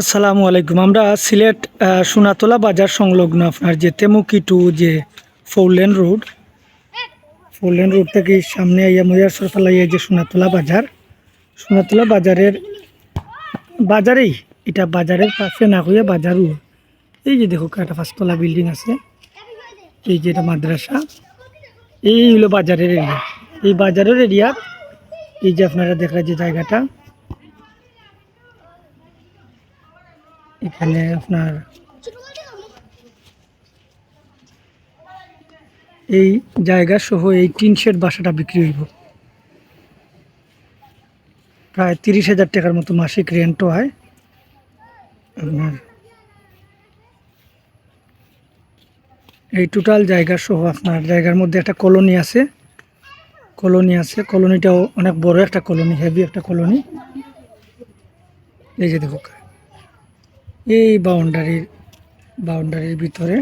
আসসালামু আলাইকুম। আমরা সিলেট সোনাতলা বাজার সংলগ্ন আপনার যে তেমুকি টু যে four lane road four lane road থেকে সামনে আইয়া ময়ার সরফালাইয়া যে সোনাতলা বাজার, সোনাতলা বাজারের বাজারেই, এটা বাজারের পাশে না হইয়া বাজারও। এই যে দেখো একটা পাঁচতলা বিল্ডিং আছে। এই যে এটা মাদ্রাসা। এই হলো বাজারের এরিয়া এই বাজারের এরিয়া এই যে আপনারা দেখার যে জায়গাটা। এখানে আপনার এই জায়গা সহ এই টিন শেড বাসাটা বিক্রি হইব। প্রায় তিরিশ হাজার টাকার মতো মাসিক রেন্টও হয়। আপনার এই টোটাল জায়গা সহ আপনার জায়গার মধ্যে একটা কলোনি আছে। কলোনি আছে। কলোনিটাও অনেক বড় একটা কলোনি হেভি একটা কলোনি। এই যে দেখো। এই বাউন্ডারির বাউন্ডারির ভিতরে।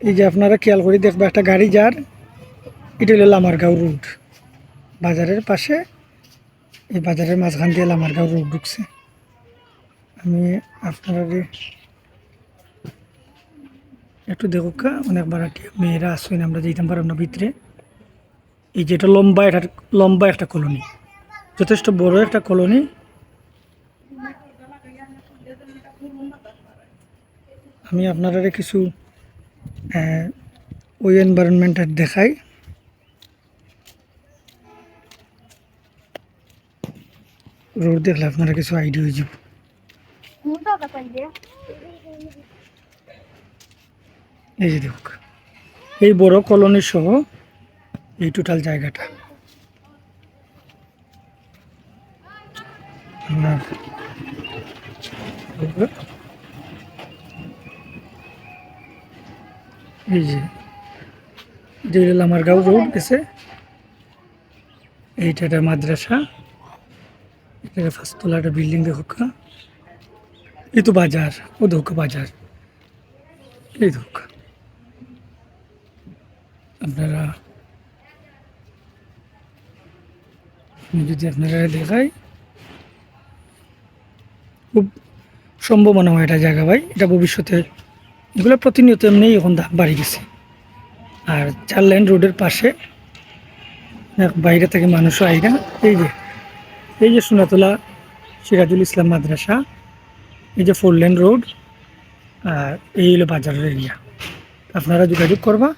এই যে আপনারা খেয়াল করে দেখবে, একটা গাড়ি যার, এটা হলো লামারগাঁও রোড বাজারের পাশে, এই বাজারের মাঝখান দিয়ে লামারগাঁও রোড ঢুকছে। আমি আপনারা একটু দেখো কা অনেক বাড়াটি মেয়েরা আসছেন আমরা যেতাম পারলাম না ভিতরে। এই যেটা লম্বা একটা লম্বা একটা কলোনি। যথেষ্ট বড় একটা কলোনি। আমি আপনারা কিছু ওই এনভায়রনমেন্টের দেখাই। রোড দেখলে আপনারা কিছু আইডিয়া হয়ে যাব। এই যে দেখুক, এই বড় কলোনি সহ এই টোটাল জায়গাটা। এই যে আমার গাঁও রোড গেছে এইটা একটা মাদ্রাসা, এটা ফার্স্টতলা একটা বিল্ডিং দেখুক এই তো বাজার, ও দেখুক বাজার, এই দেখুক। আপনারা যদি আপনারা দেখাই সম্ভাবনা হয় এটা জায়গা ভাই। এটা ভবিষ্যতে এগুলো প্রতিনিয়ত এমনি এখন দাম বাড়ি গেছে। আর চার লাইন রোডের পাশে বাইরে থেকে মানুষও আইরা এই যে এই যে সোনাতলা সিরাজুল ইসলাম মাদ্রাসা, এই যে ফোর লেন রোড, আর এই হলো বাজারের এরিয়া। আপনারা যোগাযোগ করবা।